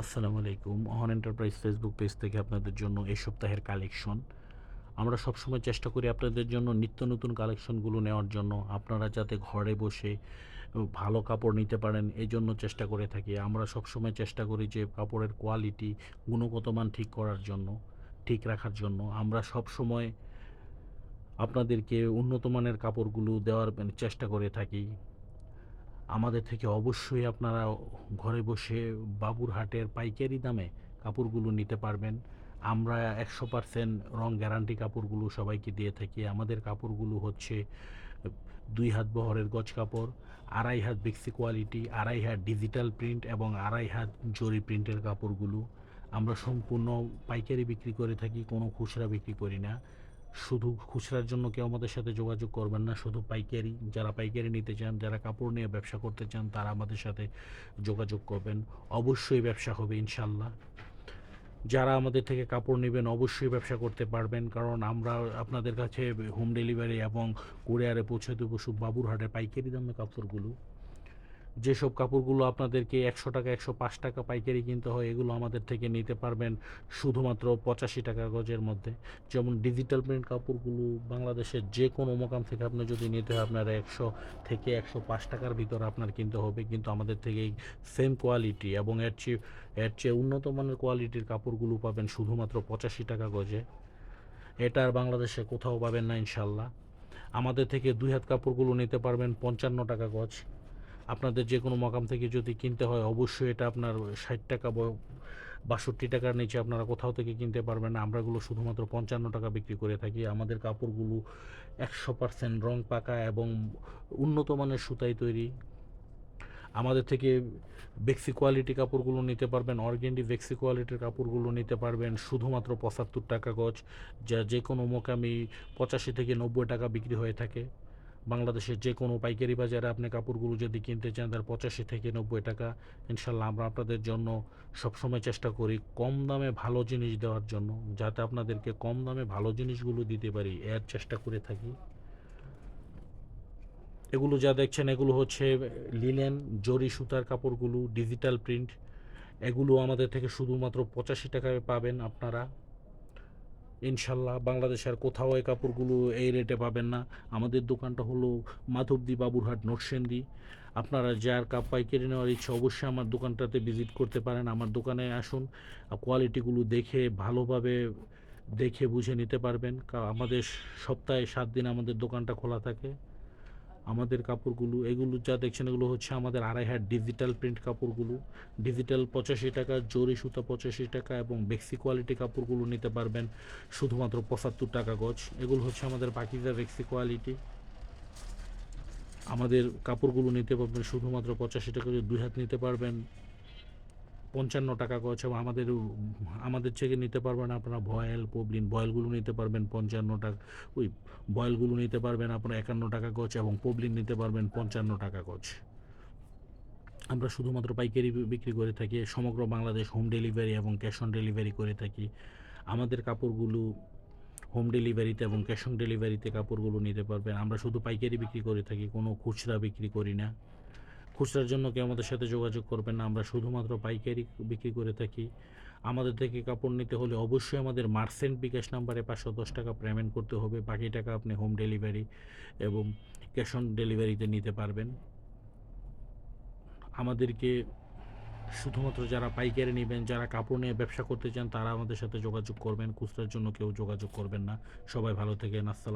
আসসালামু আলাইকুম। অহন enterprise Facebook page থেকে আপনাদের জন্য এই সপ্তাহের কালেকশন আমরা সবসময় চেষ্টা করি আপনাদের জন্য নিত্য নতুন কালেকশনগুলো নেওয়ার জন্য। আপনারা যাতে ঘরে বসে ভালো কাপড় নিতে পারেন, এই জন্য চেষ্টা করে থাকি। আমরা সবসময় চেষ্টা করি যে কাপড়ের কোয়ালিটি গুণগত মান ঠিক করার জন্য, ঠিক রাখার জন্য। আমরা সবসময় আপনাদেরকে উন্নত মানের কাপড়গুলো দেওয়ার চেষ্টা করে থাকি। আমাদের থেকে অবশ্যই আপনারা ঘরে বসে বাবুরহাটের পাইকারি দামে কাপড়গুলো নিতে পারবেন। আমরা একশো পারসেন্ট রং গ্যারান্টি কাপড়গুলো সবাইকে দিয়ে থাকি। আমাদের কাপড়গুলো হচ্ছে দুই হাত বহরের গজ কাপড়, আড়াই হাত বেক্সি কোয়ালিটি, আড়াই হাত ডিজিটাল প্রিন্ট এবং আড়াই হাত জরি প্রিন্টের কাপড়গুলো। আমরা সম্পূর্ণ পাইকারি বিক্রি করে থাকি, কোনো খুচরা বিক্রি করি না। শুধু খুচরার জন্য কেউ আমাদের সাথে যোগাযোগ করবেন না, শুধু পাইকারি, যারা পাইকারি নিতে চান, যারা কাপড় নিয়ে ব্যবসা করতে চান, তারা আমাদের সাথে যোগাযোগ করবেন। অবশ্যই ব্যবসা হবে ইনশাল্লাহ যারা আমাদের থেকে কাপড় নেবেন, অবশ্যই ব্যবসা করতে পারবেন, কারণ আমরা আপনাদের কাছে হোম ডেলিভারি এবং কুরিয়ারে পৌঁছে দেবো বাবুরহাটের পাইকারি দামে কাপড়গুলো। যেসব কাপড়গুলো আপনাদেরকে একশো টাকা, একশো পাঁচ টাকা পাইকারি কিনতে হয়, এগুলো আমাদের থেকে নিতে পারবেন শুধুমাত্র পঁচাশি টাকা গজের মধ্যে। যেমন ডিজিটাল প্রিন্ট কাপড়গুলো বাংলাদেশের যে কোনো মোকাম থেকে আপনি যদি নিতে হয়, আপনার একশো থেকে একশো পাঁচ টাকার ভিতর আপনার কিনতে হবে। কিন্তু আমাদের থেকে এই সেম কোয়ালিটি এবং এর চেয়ে এর চেয়ে উন্নত মানের কোয়ালিটির কাপড়গুলো পাবেন শুধুমাত্র পঁচাশি টাকা গজে। এটা আর বাংলাদেশে কোথাও পাবেন না ইনশাল্লাহ। আমাদের থেকে দুই হাত কাপড়গুলো নিতে পারবেন পঞ্চান্ন টাকা গজ। আপনাদের যে কোনো মকাম থেকে যদি কিনতে হয়, অবশ্যই এটা আপনার ষাট টাকা বাষট্টি টাকার নিচে আপনারা কোথাও থেকে কিনতে পারবেন না। আমরাগুলো শুধুমাত্র পঞ্চান্ন টাকা বিক্রি করে থাকি। আমাদের কাপড়গুলো একশো পার্সেন্ট রং পাকা এবং উন্নত মানের সুতায় তৈরি। আমাদের থেকে বেক্সি কোয়ালিটি কাপড়গুলো নিতে পারবেন, অর্গেন্ডি বেক্সি কোয়ালিটির কাপড়গুলো নিতে পারবেন, শুধুমাত্র পঁচাত্তর টাকা গজ, যা যে কোনো মোকামি পঁচাশি থেকে নব্বই টাকা বিক্রি হয়ে থাকে। বাংলাদেশের যে কোনো পাইকারি বাজারে আপনি কাপড়গুলো যদি কিনতে চান, তার পঁচাশি থেকে নব্বই টাকা। ইনশাল্লাহ আমরা আপনাদের জন্য সবসময় চেষ্টা করি কম দামে ভালো জিনিস দেওয়ার জন্য, যাতে আপনাদেরকে কম দামে ভালো জিনিসগুলো দিতে পারি। এর চেষ্টা করে থাকি। এগুলো যা দেখছেন, এগুলো হচ্ছে লিনেন জরি সুতার কাপড়গুলো, ডিজিটাল প্রিন্ট। এগুলো আমাদের থেকে শুধুমাত্র পঁচাশি টাকায় পাবেন আপনারা। ইনশাল্লাহ বাংলাদেশের কোথাও এই কাপড়গুলো এই রেটে পাবেন না। আমাদের দোকানটা হলো মাধবদী বাবুরহাট নরসেন্দি আপনারা যার কাপ পাইকারি নেওয়ার ইচ্ছে অবশ্যই আমার দোকানটাতে ভিজিট করতে পারেন। আমার দোকানে আসুন কোয়ালিটিগুলো দেখে ভালোভাবে দেখে বুঝে নিতে পারবেন। আমাদের সপ্তাহে সাত দিন আমাদের দোকানটা খোলা থাকে। আমাদের কাপড়গুলো, এগুলো যা দেখছেন এগুলো হচ্ছে আমাদের আড়াই হাত ডিজিটাল প্রিন্ট কাপড়গুলো। ডিজিটাল পঁচাশি টাকা, জরি সুতা পঁচাশি টাকা এবং বেক্সি কোয়ালিটি কাপড়গুলো নিতে পারবেন শুধুমাত্র পঁচাত্তর টাকা গজ। এগুলো হচ্ছে আমাদের বাকিজা বেক্সি কোয়ালিটি আমাদের কাপড়গুলো নিতে পারবেন শুধুমাত্র পঁচাশি টাকা দুই হাত নিতে পারবেন। পঞ্চান্ন টাকা এবং আমাদের আমাদের থেকে নিতে পারবেন আপনারা ভয়েল, পবলিন বয়েলগুলো নিতে পারবেন পঞ্চান্ন টাকা, ওই বয়েলগুলো নিতে পারবেন আপনারা একান্ন টাকা গজ এবং পবলিন নিতে পারবেন পঞ্চান্ন টাকা গজ আমরা শুধুমাত্র পাইকারি বিক্রি করে থাকি, সমগ্র বাংলাদেশ হোম ডেলিভারি এবং ক্যাশ অন ডেলিভারি করে থাকি। আমাদের কাপড়গুলো হোম ডেলিভারিতে এবং ক্যাশ অন ডেলিভারিতে কাপড়গুলো নিতে পারবেন। আমরা শুধু পাইকারি বিক্রি করে থাকি, কোনো খুচরা বিক্রি করি না। খুচরার জন্য কেউ আমাদের সাথে যোগাযোগ করবেন না, আমরা শুধুমাত্র পাইকারি বিক্রি করে থাকি। আমাদের থেকে কাপড় নিতে হলে অবশ্যই আমাদের মার্সেন্ট বিকাশ নাম্বারে পাঁচশো দশ টাকা পেমেন্ট করতে হবে, বাকি টাকা আপনি হোম ডেলিভারি এবং ক্যাশ অন ডেলিভারিতে নিতে পারবেন। আমাদেরকে শুধুমাত্র যারা পাইকারি নেবেন, যারা কাপড় নিয়ে ব্যবসা করতে চান, তারা আমাদের সাথে যোগাযোগ করবেন, খুচরার জন্য কেউ যোগাযোগ করবেন না। সবাই ভালো থেকে আসসালাম।